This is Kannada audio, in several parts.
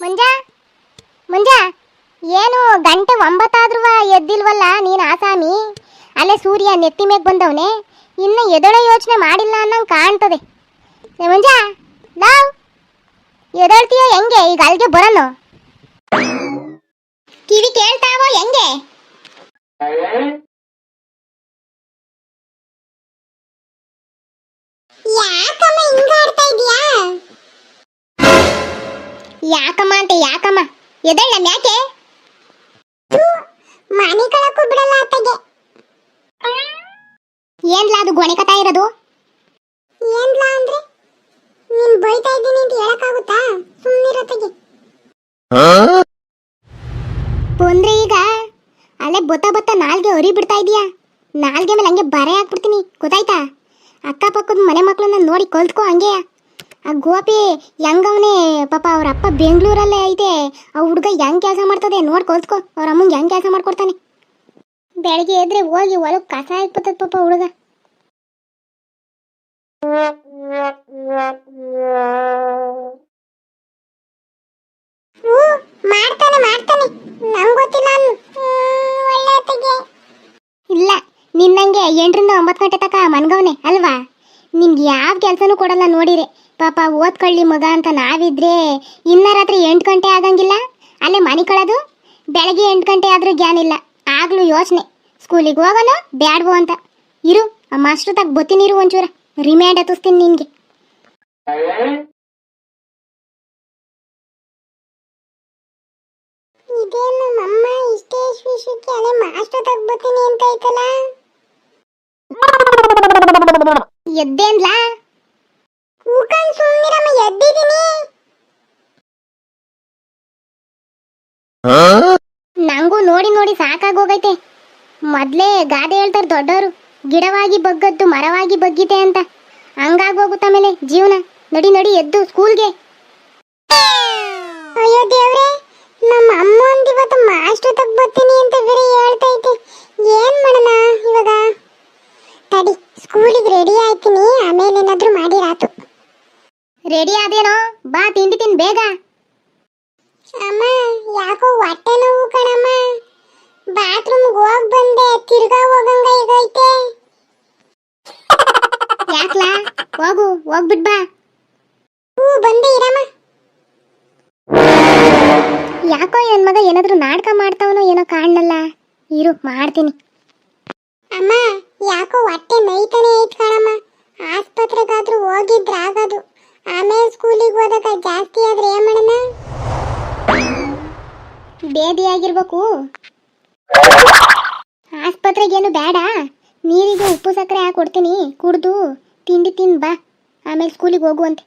ಮುಂಜಾ ಮುಂಜಾ ಏನು ಗಂಟೆ ಒಂಬತ್ತಾದ್ರೂ ಎದ್ದಿಲ್ವಲ್ಲ ನೀನು ಆಸಾಮಿ? ಅಲ್ಲೇ ಸೂರ್ಯ ನೆತ್ತಿ ಮೇಗ್ ಬಂದವನೆ, ಇನ್ನು ಎದಳೋ ಯೋಚನೆ ಮಾಡಿಲ್ಲ ಅನ್ನಂಗೆ ಕಾಣ್ತದೆ. ಮುಂಜಾ ಲಾವ್ ಎದಳ್ತೀಯ ಹೆಂಗೆ ಈಗ ಅಲ್ಲಿಗೆ ಬರೋನು ಕಿವಿ ಕೇಳ್ತಾವೋ ಹೆಂಗೆ? ಯಾಕಮ್ಮ ಅಂತ ಯಾಕಮ್ಮ? ಎದಳ್ಳ ಯಾಕೆ? ಮನೆ ಕಳಕ್ಕೂ ಬಿಡಲ್ಲ ಅತ್ತಗೆ. ಏನ್ಲ ಅದು ಗೊಣೆಕತಾ ಇರೋದು? ಏನ್ಲಾ ಅಂದ್ರೆ? ನೀನ್ ಬೈತಾ ಇದ್ದೀನಿ ಅಂತ ಹೇಳಕ್ಕಾಗುತ್ತಾ? ಸುಮ್ಮನಿರತ್ತಗೆ ಬಂದ್ರೆ ಈಗ ಅಲ್ಲೇ ಬೊತ್ತ ಬೊತ್ತ ನಾಲ್ಗೆ ಹೊರಿ ಬಿಡ್ತಾ ಇದೀಯಾ? ನಾಲ್ಗೆ ಮೇಲೆ ಹಂಗೆ ಬರೆ ಹಾಕ್ಬಿಡ್ತೀನಿ ಗೊತ್ತಾಯ್ತಾ? ಅಕ್ಕಪಕ್ಕದ ಮನೆ ಮಕ್ಕಳನ್ನ ನೋಡಿ ಕಲ್ತ್ಕೋ ಹಂಗೆ ಆ ಗೋಪಿ ಹೆಂಗವನೇ ಪಾಪ ಅವ್ರ ಅಪ್ಪ ಬೆಂಗಳೂರಲ್ಲೇ ಐತೆ. ಆ ಹುಡುಗ ಹೆಂಗ್ ಕೆಲಸ ಮಾಡ್ತದೆ ನೋಡ್ ಕಲ್ತ್ಕೋ. ಅವ್ರ ಅಮ್ಮಂಗೆ ಹೆಂಗ್ ಕೆಲಸ ಮಾಡ್ಕೊಡ್ತಾನೆ. ಬೆಳಗ್ಗೆ ಎದ್ರೆ ಹೋಗಿ ಹೊಲಕ್ಕೆ ಕಸ ಹಾಕ್ಬತ್ತದ ಪಾಪ ಹುಡುಗ. ಮಾಡ್ತಾನೆ ಮಾಡ್ತಾನೆ. ನಂಗೆ ಗೊತ್ತಿಲ್ಲ ಇಲ್ಲ, ನಿನ್ನಂಗೆ ಎಂಟರಿಂದ ಒಂಬತ್ತು ಗಂಟೆ ತಕ ಮನ್ಗವನೆ, ಅಲ್ವಾ? ನಿಂಗೆ ಯಾವ ಕೆಲಸನೂ ಕೊಡಲ್ಲ ನೋಡಿರೆ. ಪಾಪ ಓದ್ಕೊಳ್ಳಿ ಮಗ ಅಂತ ನಾವಿದ್ರೆ ಇನ್ನ ರಾತ್ರಿ ಎಂಟು ಗಂಟೆ ಆಗಂಗಿಲ್ಲ? ಅಲ್ಲೇ ಮನೆ ಕಳೋದು ಬೆಳಗ್ಗೆ ಎಂಟು ಗಂಟೆ ಆದ್ರೂ ಜ್ಞಾನ ಇಲ್ಲ. ಆಗ್ಲೂ ಯೋಚನೆ. ಸ್ಕೂಲಿಗೆ ಹೋಗೋಣ ಬ್ಯಾಡ್ವೋ ಅಂತ. ಇರು ಆ ಮಾಸ್ಟರ್ ತಗ ಬತ್ತೀನಿ ಇರು ಒಂಚೂರ. ರಿಮ್ಯಾಂಡ್ ಹತ್ತಿಸ್ತೀನಿ ನಿನ್ಗೆ. ಇದೇನು ಮಮ್ಮ ಇಷ್ಟೇ ವಿಷಯಕ್ಕೆ ಅದೇ ಮಾಸ್ಟರ್ ತಗ್ಬತ್ತೀನಿ ಅಂತ ಐತಲ್ಲ? ಎದ್ದೇನ್ಲ? ಕೂಕಂಡ್ ಸುಮ್ನಿರಮ್ಮ, ಎದ್ದಿದ್ದೀನಿ. ನಂಗೂ ನೋಡಿ ನೋಡಿ ಸಾಕಾಗೋಗೈತೆ. ಮೊದ್ಲೇ ಗಾದೆ ಹೇಳ್ತಾರೆ ದೊಡ್ಡವರು, ಗಿಡವಾಗಿ ಬಗ್ಗದ್ದು ಮರವಾಗಿ ಬಗ್ಗಿದೆ ಅಂತ. ಹಂಗಾಗೋಗುತ್ತ ಮೇಲೆ ಜೀವನ. ನಡಿ ನಡಿ, ಎದ್ದು ಸ್ಕೂಲ್ಗೆ ಅಯ್ಯೋ ದೇವ್ರೆ ನಮ್ಮ ಅಮ್ಮ ಒಂದ್ ಇವತ್ತು ಮಾಸ್ಟರ್ ತಗ ಬರ್ತೀನಿ ಅಂತ ಬೇರೆ ಹೇಳ್ತೈತೆ ಏನ್ ಮಾಡೋಣ ಇವಾಗ ತಡಿ ಸ್ಕೂಲಿಗೆ ರೆಡಿ ಆಯ್ತೀನಿ ಆಮೇಲೆ ಏನಾದ್ರೂ ಮಾಡಿರಾತು ರೆಡಿ ಆದೇನೋ? ಬಾ ತಿಂಡಿ ತಿನ್ ಬೇಗ. ಅಮ್ಮ ಯಾಕೋ ಹೊಟ್ಟೆ ನೋವು ಕಣಮ್ಮ. ಬಾತ್ರೂಮ್ಗೆ ಹೋಗ್ ಬಂದೆ ತಿರ್ಗಾ ಹೋಗಂಗ ಈಗೈತೆ ಯಾಕ್ಲಾ? ಹೋಗು ಹೋಗ್ಬಿಟ್ ಬಾ. ಹೂ ಬಂದೆ ಇರಮ್ಮ. ಯಾಕೋ ನನ್ನ ಮಗ ಏನಾದ್ರು ನಾಟಕ ಮಾಡ್ತಾವನೋ ಏನೋ ಕಾಣಲ್ಲ ಇರು ಮಾಡ್ತೀನಿ. ಅಮ್ಮ ಯಾಕೋ ಹೊಟ್ಟೆ ನೈತಾನೆ ಐತ್ ಕಣಮ್ಮ. ಆಸ್ಪತ್ರೆಗಾದ್ರೂ ಹೋಗಿದ್ರ ಆಗದು ಆಮೇಲೆ ಸ್ಕೂಲಿಗೆ ಹೋದಾಗ ಜಾಸ್ತಿ ಆದ್ರೆ ಏನ್ ಮಾಡೋಣ? ಬೇದಿ ಆಗಿರ್ಬೇಕು ಆಸ್ಪತ್ರೆಗೇನು ಬೇಡ. ನೀರಿಗೆ ಉಪ್ಪು ಸಕ್ಕರೆ ಹಾಕಿ ಕೊಡ್ತೀನಿ. ಕುಡ್ದು ತಿಂಡಿ ತಿನ್ ಬಾ. ಆಮೇಲೆ ಸ್ಕೂಲಿಗೆ ಹೋಗುವಂತೆ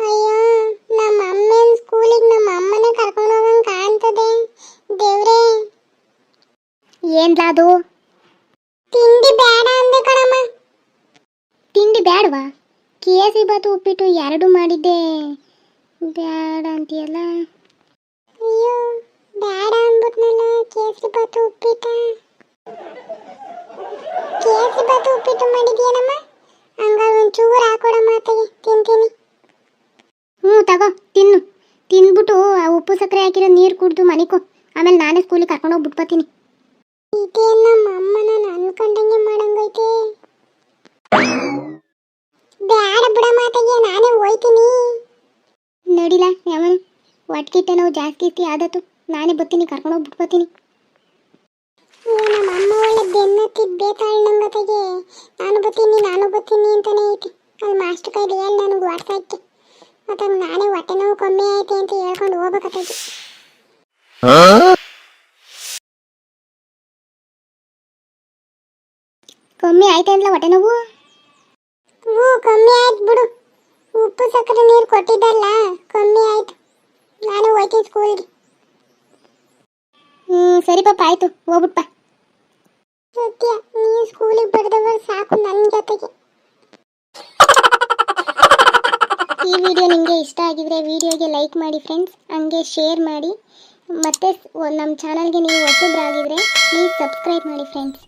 ಅಯ್ಯೋ ನಮ್ಮ ಅಮ್ಮನ ಸ್ಕೂಲಿಗೆ ನಮ್ಮ ಅಮ್ಮನೇ ಕರ್ಕೊಂಡು ಹೋಗಂಗೆ ಕಾಣ್ತದೆ. ದೇವ್ರೇ. ಏನ್ಲಾದು ತಿಂಡಿ ಬೇಡ ಅಂದೆ ಕಣಮ್ಮ. ತಿಂಡಿ ಬೇಡವಾ ಕೇಸರಿ ಬಾತು ಉಪ್ಪಿಟ್ಟು ಎರಡು ಮಾಡಿದ್ದೆ. ಬೇಡ ಅಂತೀಯಲ್ಲ? ಅಯ್ಯೋ ಬೇಡ ಅಂದ್ಬಿಟ್ನಲ್ಲ ಕೇಸರಿ ಬಾತು ಉಪ್ಪಿಟ್ಟ. ಕೇಸರಿ ಬಾತು ಉಪ್ಪಿಟ್ಟು ಮಾಡಿದ್ಯೇನಮ್ಮ? ಹಂಗಾಗಿ ಒಂಚೂರು ಹಾಕೊಡಮ್ಮ ಅತ್ತೆಗೆ, ತಿಂತೀನಿ. ಹ್ಞೂ, ತಗೋ, ತಿನ್ನು. ತಿಂದ್ಬಿಟ್ಟು ಆ ಉಪ್ಪು ಸಕ್ಕರೆ ಹಾಕಿರೋ ನೀರು ಕುಡಿದು ಮನಿಕೋ. ಆಮೇಲೆ ನಾನೇ ಸ್ಕೂಲಿಗೆ ಕರ್ಕೊಂಡು ಹೋಗಿ ಬಿಟ್ಬತ್ತೀನಿ ಇದೇನು ನಮ್ಮ ಅಮ್ಮನ ಅನ್ಕೊಂಡಂಗೆ ಮಾಡಂಗೈತೆ. ಬ್ಯಾಡ ಬಿಡ ಮಾತೆಗೆ ನಾನೇ ಹೋಯ್ತೀನಿ. ನಡಿಲ ಯಾವನು? ಒಟ್ಕಿಟ್ಟ ನಾವು ಜಾಸ್ತಿ ಇತ್ತು ಆದತ್ತು ನಾನೇ ಬರ್ತೀನಿ ಕರ್ಕೊಂಡು ಬಿಟ್ಕೋತೀನಿ ನಮ್ಮ ಅಮ್ಮ ಒಳ್ಳೆ ನಾನು ಬತ್ತೀನಿ ನಾನು ಬತ್ತೀನಿ ಅಂತಾನೆ ಐತಿ. ಅಲ್ಲಿ ಮಾಸ್ಟರ್ ಕೈಲಿ ಹೇಳಿ ನನಗೆ ಮತ್ತೆ ನಾನೇ ಹೊಟ್ಟೆ ನೋವು ಕಮ್ಮಿ ಐತೆ ಅಂತ ಹೇಳ್ಕೊಂಡು ಹೋಗ್ಬೇಕತ್ತೈತಿ ಕಮ್ಮಿ ಹೊಟ್ಟೆ ನೋವು? ಹ್ಞೂ ಕಮ್ಮಿ ಆಯ್ತು ಬಿಡು. ಉಪ್ಪು ಸಕ್ಕರೆ ನೀರು ಕೊಟ್ಟಿದ್ದಲ್ಲ ಕಮ್ಮಿ ಆಯ್ತು. ನಾನು ಹೋಯ್ತೀನಿ ಸ್ಕೂಲ್ಗೆ ಹ್ಞೂ ಸರಿ ಪಾಪ ಆಯ್ತು. ಹೋಗ್ಬಿಟ್ಪ ಸತ್ಯ ನೀ ಸ್ಕೂಲಿಗೆ ಬರೆದವರು ಸಾಕು ನನ್ನ ಜೊತೆಗೆ. ಈ ವಿಡಿಯೋ ನಿಮಗೆ ಇಷ್ಟ ಆಗಿದ್ರೆ ವಿಡಿಯೋಗೆ ಲೈಕ್ ಮಾಡಿ ಫ್ರೆಂಡ್ಸ್ ಹಂಗೆ ಶೇರ್ ಮಾಡಿ. ಮತ್ತೆ ನಮ್ಮ ಚಾನಲ್ಗೆ ನೀವು ಹೊಸಬ್ರಾಗಿದ್ರೆ ಪ್ಲೀಸ್ ಸಬ್ಸ್ಕ್ರೈಬ್ ಮಾಡಿ ಫ್ರೆಂಡ್ಸ್